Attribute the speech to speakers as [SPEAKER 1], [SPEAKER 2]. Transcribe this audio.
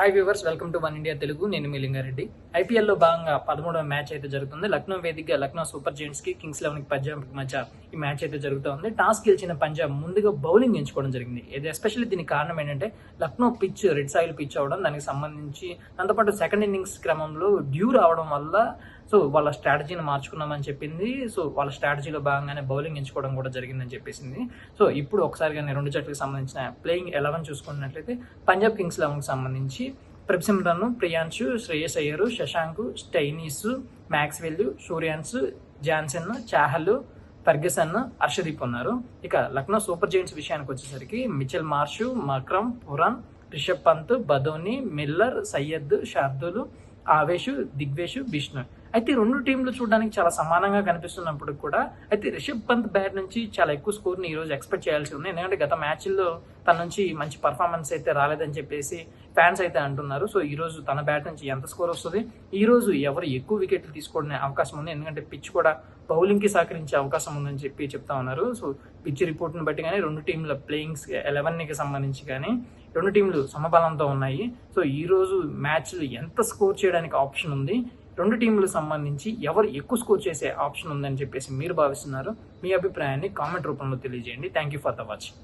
[SPEAKER 1] Hi viewers welcome to one India Telugu నేను మీ లింగారెడ్డి. ఐపీఎల్లో భాగంగా పదమూడవ మ్యాచ్ అయితే జరుగుతుంది. లక్నో వేదికగా లక్నో సూపర్ జెయింట్స్కి కింగ్స్ లెవెన్ పంజాబ్ మధ్య ఈ మ్యాచ్ అయితే జరుగుతుంది. టాస్ గెలిచిన పంజాబ్ ముందుగా బౌలింగ్ ఎంచుకోవడం జరిగింది. ఇది ఎస్పెషల్లీ దీనికి కారణం ఏంటంటే Lucknow pitch red soil pitch అవడం. దానికి సంబంధించి దాంతోపాటు సెకండ్ ఇన్నింగ్స్ క్రమంలో డ్యూ రావడం వల్ల సో వాళ్ళ స్ట్రాటజీని మార్చుకున్నామని చెప్పింది. సో వాళ్ళ స్ట్రాటజీలో భాగంగానే బౌలింగ్ ఎంచుకోవడం కూడా జరిగిందని చెప్పేసింది. సో ఇప్పుడు ఒకసారి కానీ రెండు జట్లకు సంబంధించిన ప్లేయింగ్ ఎలెవెన్ చూసుకున్నట్లయితే పంజాబ్ కింగ్స్ లెవెన్కి సంబంధించి Prabhsimran Priyansh Shreyas Iyer Shashank Stoinis Maxwell Suryansh Jansen Chahal Ferguson Harshdeep ఉన్నారు. ఇక లక్నో సూపర్ జైంట్స్ విషయానికి వచ్చేసరికి Mitchell Marsh Markram Pooran Rishabh Pant Badoni Miller Sayyad Shardul Avesh Digvesh Bishnoi అయితే రెండు టీంలు చూడడానికి చాలా సమానంగా కనిపిస్తున్నప్పుడు కూడా అయితే రిషబ్ పంత్ బ్యాట్ నుంచి చాలా ఎక్కువ స్కోర్ని ఈ రోజు ఎక్స్పెక్ట్ చేయాల్సి ఉంది. ఎందుకంటే గత మ్యాచ్ల్లో తన నుంచి మంచి పర్ఫార్మెన్స్ అయితే రాలేదని చెప్పేసి ఫ్యాన్స్ అయితే అంటున్నారు. సో ఈ రోజు తన బ్యాట్ నుంచి ఎంత స్కోర్ వస్తుంది? ఈ రోజు ఎవరు ఎక్కువ వికెట్లు తీసుకోవడం అవకాశం ఉంది? ఎందుకంటే పిచ్ కూడా బౌలింగ్కి సహకరించే అవకాశం ఉందని చెప్పి చెప్తా ఉన్నారు. సో పిచ్ రిపోర్ట్ని బట్టి కానీ రెండు టీంల ప్లేయింగ్స్ ఎలెవెన్కి సంబంధించి కానీ రెండు టీంలు సమబలంతో ఉన్నాయి. సో ఈ రోజు మ్యాచ్లు ఎంత స్కోర్ చేయడానికి ఆప్షన్ ఉంది? రెండు టీంలకు సంబంధించి ఎవరు ఎక్కువ స్కోర్ చేసే ఆప్షన్ ఉందని చెప్పేసి మీరు భావిస్తున్నారు. మీ అభిప్రాయాన్ని కామెంట్ రూపంలో తెలియజేయండి. Thank you for the watching